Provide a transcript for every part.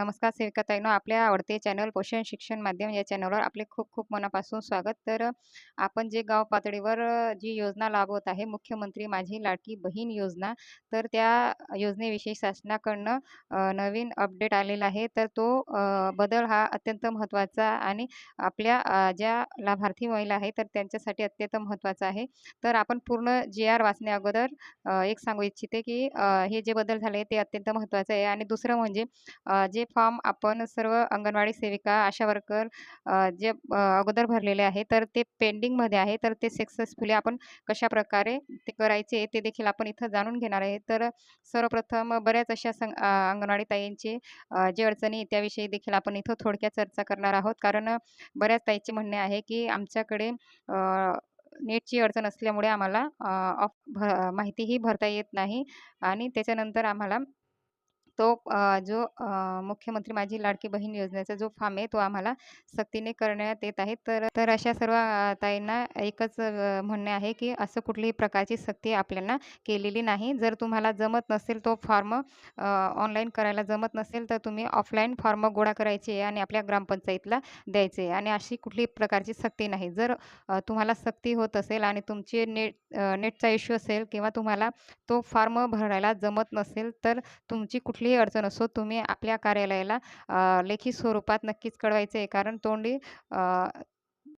नमस्कार सेविकाताईनो आपल्या आवडते चॅनल पोषण शिक्षण माध्यम या चॅनलवर आपले खूप-खूप मनापासून स्वागत. तर आपण जे गाव पातळीवर जी योजना राबवत आहे, मुख्यमंत्री माझी लाडकी बहीण योजना, तर त्या योजनेविषयी शासनाकडनं नवीन अपडेट आलेला आहे. तर तो बदल हा अत्यंत महत्त्वाचा आणि आपल्या ज्या लाभार्थी महिला आहेत, तर त्यांच्यासाठी अत्यंत महत्त्वाचा आहे. तर आपण पूर्ण जी-आर वाचण्या अगोदर एक सांगू इच्छिते, की हे जे बदल झाले ते अत्यंत महत्त्वाचं आहे आणि दुसरं म्हणजे जे फॉर्म आपण सर्व अंगणवाडी सेविका, आशा वर्कर जे अगोदर भरलेले आहे, तर ते पेंडिंगमध्ये आहे. तर ते सक्सेसफुली आपण कशाप्रकारे ते करायचे ते देखील आपण इथं जाणून घेणार आहे. तर सर्वप्रथम बऱ्याच अशा सं अंगणवाडी ताईंचे जे अडचणी त्याविषयी देखील आपण इथं थोडक्यात चर्चा करणार आहोत. कारण बऱ्याच ताईंचे म्हणणे आहे, की आमच्याकडे नेटची अडचण असल्यामुळे आम्हाला ऑफ भ माहितीही भरता येत नाही आणि त्याच्यानंतर आम्हाला तो जो मुख्यमंत्री माझी लाडकी बहीण योजनेचा जो फॉर्म आहे, तो आम्हाला सक्तीने करण्यात येत आहे. तर तर अशा सर्व ताईंना एकच म्हणणे आहे, की असं कुठलीही प्रकारची सक्ती आपल्याला केलेली नाही. जर तुम्हाला जमत नसेल तो फॉर्म ऑनलाईन करायला जमत नसेल, तर तुम्ही ऑफलाईन फॉर्म गोळा करायचे आहे आणि आपल्या ग्रामपंचायतीला द्यायचे आणि अशी कुठलीही प्रकारची सक्ती नाही. जर तुम्हाला सक्ती होत असेल आणि तुमची नेट नेटचा इश्यू असेल किंवा तुम्हाला तो फॉर्म भरायला जमत नसेल, तर तुमची कुठली कुठलीही अडचण असो, तुम्ही आपल्या कार्यालयाला लेखी स्वरूपात नक्कीच कळवायचं आहे. कारण तोंडी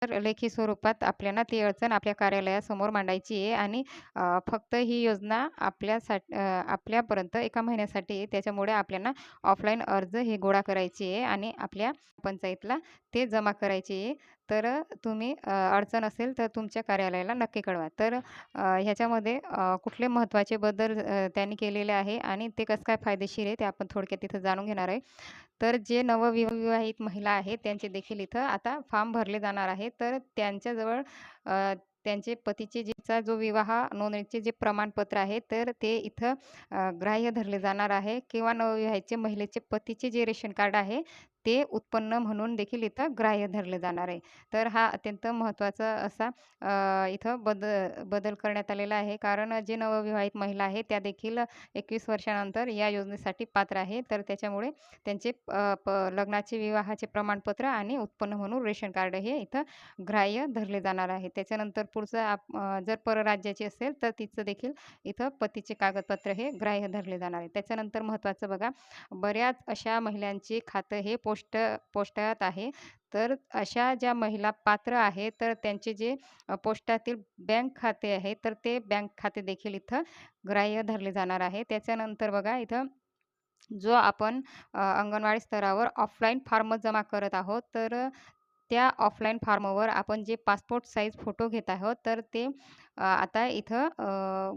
तर लेखी स्वरूपात आपल्याला ती अडचण आपल्या कार्यालयासमोर मांडायची आहे आणि फक्त ही योजना आपल्यासाठी आपल्यापर्यंत एका महिन्यासाठी आहे. त्याच्यामुळे आपल्याला ऑफलाईन अर्ज हे गोळा करायची आहे आणि आपल्या पंचायतला ते जमा करायचे आहे. तर तुम्ही अडचण असेल तर तुमच्या कार्यालयाला नक्की कळवा. तर ह्याच्यामध्ये कुठले महत्त्वाचे बदल त्यांनी केलेले आहे आणि ते कसं काय फायदेशीर आहे, ते आपण थोडक्यात तिथं जाणून घेणार आहे. तर जे नवविवाहित महिला आहेत, त्यांचे देखील इथं आता फॉर्म भरले जाणार आहे. तर त्यांच्याजवळ त्यांचे पतीचे जेचा जो विवाह नोंदणीचे जे प्रमाणपत्र आहे, तर ते इथं ग्राह्य धरले जाणार आहे किंवा नवविवाहाचे महिलेचे पतीचे जे रेशन कार्ड आहे, ते उत्पन्न म्हणून देखील इथं ग्राह्य धरले जाणार आहे. तर हा अत्यंत महत्त्वाचा असा इथं बद बदल करण्यात आलेला आहे. कारण जे नवविवाहित महिला आहे त्या देखील 21 वर्षानंतर या योजनेसाठी पात्र आहे. तर त्याच्यामुळे त्यांचे प लग्नाचे, विवाहाचे प्रमाणपत्र आणि उत्पन्न म्हणून रेशन कार्ड हे इथं ग्राह्य धरले जाणार आहे. त्याच्यानंतर पुढचं आप जर परराज्याची असेल, तर तिचं देखील इथं पतीचे कागदपत्र हे ग्राह्य धरले जाणार आहे. त्याच्यानंतर महत्त्वाचं बघा, बऱ्याच अशा महिलांची खातं हे पोष्ट पोष्टात आहे. तर अशा ज्या महिला पात्र आहे तर त्यांचे जे पोस्टातील बँक खाते आहे, तर ते बँक खाते देखील इथं ग्राह्य धरले जाणार आहे. त्याच्यानंतर बघा इथं जो आपण अंगणवाडी स्तरावर ऑफलाईन फॉर्म जमा करत आहोत, तर त्या ऑफलाईन फॉर्मवर आपण जे पासपोर्ट साईज फोटो घेत आहोत, तर ते आता इथं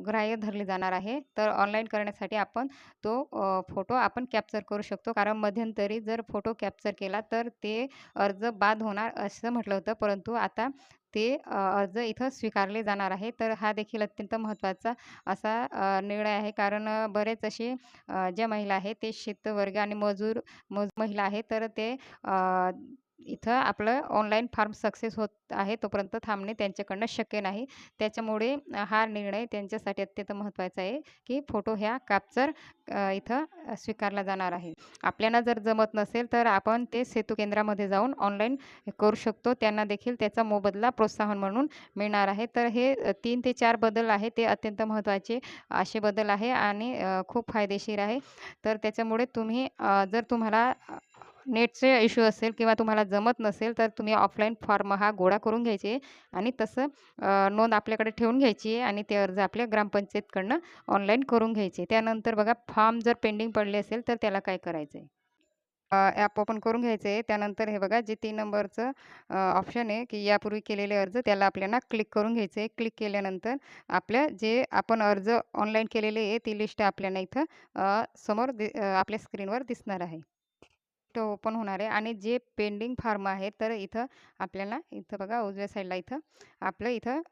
ग्राह्य धरले जाणार आहे. तर ऑनलाईन करण्यासाठी आपण तो फोटो आपण कॅप्चर करू शकतो. कारण मध्यंतरी जर फोटो कॅप्चर केला, तर ते अर्ज बाद होणार असं म्हटलं होतं. परंतु आता ते अर्ज इथं स्वीकारले जाणार आहे. तर हा देखील अत्यंत महत्त्वाचा असा निर्णय आहे. कारण बरेच असे ज्या महिला आहेत, ते शेतवर्ग आणि मजूर मज महिला आहेत, तर ते इथं आपलं ऑनलाईन फार्म सक्सेस होत आहे, तोपर्यंत थांबणे त्यांच्याकडनं शक्य नाही. त्याच्यामुळे हा निर्णय त्यांच्यासाठी अत्यंत महत्त्वाचा आहे, की फोटो ह्या कॅप्चर इथं स्वीकारला जाणार आहे. आपल्याला जर जमत नसेल, तर आपण ते सेतू केंद्रामध्ये जाऊन ऑनलाईन करू शकतो. त्यांना देखील त्याचा मोबदला प्रोत्साहन म्हणून मिळणार आहे. तर हे तीन ते चार बदल आहे ते अत्यंत महत्त्वाचे असे बदल आहे आणि खूप फायदेशीर आहे. तर त्याच्यामुळे तुम्ही जर तुम्हाला नेटचे इश्यू असेल किंवा तुम्हाला जमत नसेल, तर तुम्ही ऑफलाईन फॉर्म हा गोळा करून घ्यायचे आणि तसं नोंद आपल्याकडे ठेवून घ्यायची आहे आणि ते अर्ज आपल्या ग्रामपंचायतकडनं ऑनलाईन करून घ्यायचे. त्यानंतर बघा फॉर्म जर पेंडिंग पडले असेल, तर त्याला काय करायचं आहे? ॲप ओपन करून घ्यायचं आहे. त्यानंतर हे बघा जे तीन नंबरचं ऑप्शन आहे, की यापूर्वी केलेले अर्ज त्याला आपल्याला क्लिक करून घ्यायचं आहे. क्लिक केल्यानंतर आपल्या जे आपण अर्ज ऑनलाईन केलेले आहे, ती लिस्ट आपल्याला इथं समोर दि आपल्या स्क्रीनवर दिसणार आहे. ओपन होणार आहे आणि जे पेंडिंग फॉर्म आहे, तर इथं आपल्याला इथं बघा उजव्या साईडला इथं आपलं इथं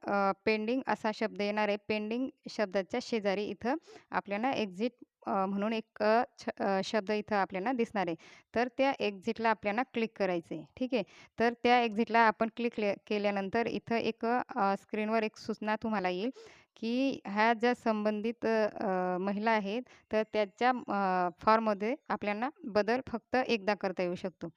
पेंडिंग असा शब्द येणार आहे. पेंडिंग शब्दाच्या शेजारी इथं आपल्याला एक्झिट म्हणून एक छ शब्द इथं आपल्याला दिसणार आहे. तर त्या एक्झिटला आपल्याला क्लिक करायचं आहे. ठीक आहे. तर त्या एक्झिटला आपण क्लिक केल्यानंतर इथं एक स्क्रीनवर एक सूचना तुम्हाला येईल, की ह्या ज्या संबंधित महिला आहेत, तर त्याच्या फॉर्ममध्ये आपल्याला बदल फक्त एकदा करता येऊ शकतो.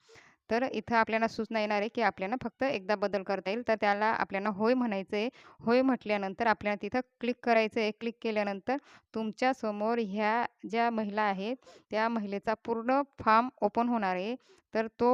तर इथं आपल्याला सूचना येणार आहे, की आपल्याला फक्त एकदा बदल करता येईल. तर त्याला आपल्याला होय म्हणायचं आहे. होय म्हटल्यानंतर आपल्याला तिथं क्लिक करायचं आहे. क्लिक केल्यानंतर तुमच्यासमोर ह्या ज्या महिला आहेत, त्या महिलेचा पूर्ण फॉर्म ओपन होणार आहे. तर तो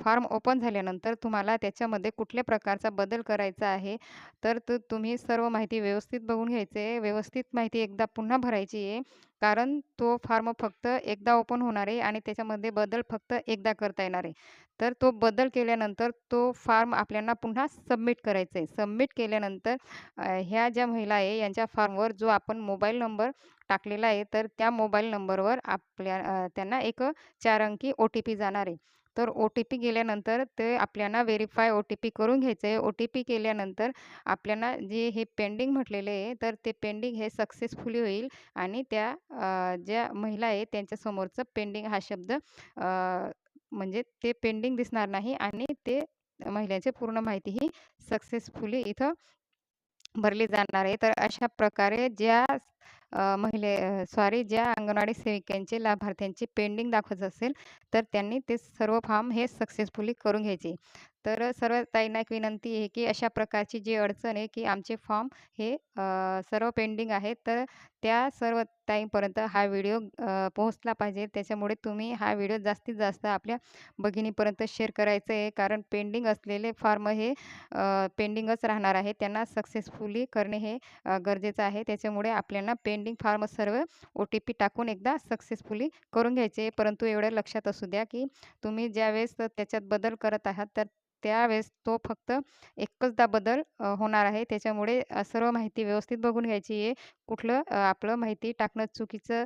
फॉर्म ओपन झाल्यानंतर तुम्हाला त्याच्यामध्ये कुठल्या प्रकारचा बदल करायचा आहे, तर तो तुम्ही सर्व माहिती व्यवस्थित बघून घ्यायचे व्यवस्थित माहिती एकदा पुन्हा भरायची आहे. कारण तो फॉर्म फक्त एकदा ओपन होणार आहे आणि त्याच्यामध्ये बदल फक्त एकदा करता येणार आहे. तर तो बदल केल्यानंतर तो फॉर्म आपल्याला पुन्हा सबमिट करायचा आहे. सबमिट केल्यानंतर ह्या ज्या महिला आहे यांच्या फॉर्मवर जो आपण मोबाईल नंबर टाकलेला आहे, तर त्या मोबाईल नंबरवर आपल्या त्यांना एक चार अंकी ओ-टी-पी जाणार आहे. तर ओ-टी-पी गेल्यानंतर ते आपल्याला व्हेरीफाय ओ-टी-पी करून घ्यायचं आहे. ओ-टी-पी केल्यानंतर आपल्याला जे हे पेंडिंग म्हटलेले आहे, तर ते पेंडिंग हे सक्सेसफुली होईल आणि त्या ज्या महिला आहे त्यांच्यासमोरचं पेंडिंग हा शब्द म्हणजे ते पेंडिंग दिसणार नाही आणि ते महिलांची पूर्ण माहिती ही सक्सेसफुली इथं भरली जाणार आहे. तर अशा प्रकारे ज्या महिले सॉरी ज्या अंगणवाडी सेविकांचे लाभार्थ्यांचे पेंडिंग दाखवत असेल, तर त्यांनी ते सर्व फॉर्म हे सक्सेसफुली करून घ्यायचे. तर सर्व ताईंना एक विनंती आहे, की अशा प्रकारची जी अडचण आहे, की आमचे फॉर्म हे सर्व पेंडिंग आहेत. तर त्या सर्व ताईंपर्यंत हा व्हिडिओ पोहोचला पाहिजे. त्याच्यामुळे तुम्ही हा व्हिडिओ जास्तीत जास्त आपल्या भगिनीपर्यंत शेअर करायचं आहे. कारण पेंडिंग असलेले फॉर्म हे पेंडिंगच राहणार आहे. त्यांना सक्सेसफुली करणे हे गरजेचं आहे. त्याच्यामुळे आपल्याला पेंडिंग फॉर्म सर्व ओ-टी-पी टाकून एकदा सक्सेसफुली करून घ्यायचे. परंतु एवढं लक्षात असू द्या, की तुम्ही ज्यावेळेस त्याच्यात बदल करत आहात, तर त्यावेळेस तो फक्त एकचदा बदल होणार आहे. त्याच्यामुळे सर्व माहिती व्यवस्थित बघून घ्यायची आहे. कुठलं आपलं माहिती टाकणं चुकीचं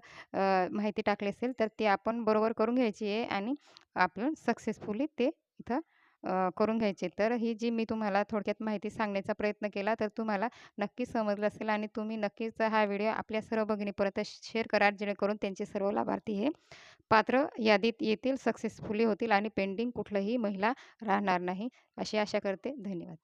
माहिती टाकली असेल, तर ते आपण बरोबर करून घ्यायची आहे आणि आपण सक्सेसफुली ते इथं करून घ्यायचे. तर ही जी मी तुम्हाला थोडक्यात माहिती सांगण्याचा प्रयत्न केला, तर तुम्हाला नक्कीच समजलं असेल आणि तुम्ही नक्कीच हा व्हिडिओ आपल्या सर्व भगिनीपर्यंत शेअर करा, जेणेकरून त्यांचे सर्व लाभार्थी हे पात्र यादीत येतील, सक्सेसफुली होतील आणि पेंडिंग कुठलंही महिला राहणार नाही, अशी आशा करते. धन्यवाद.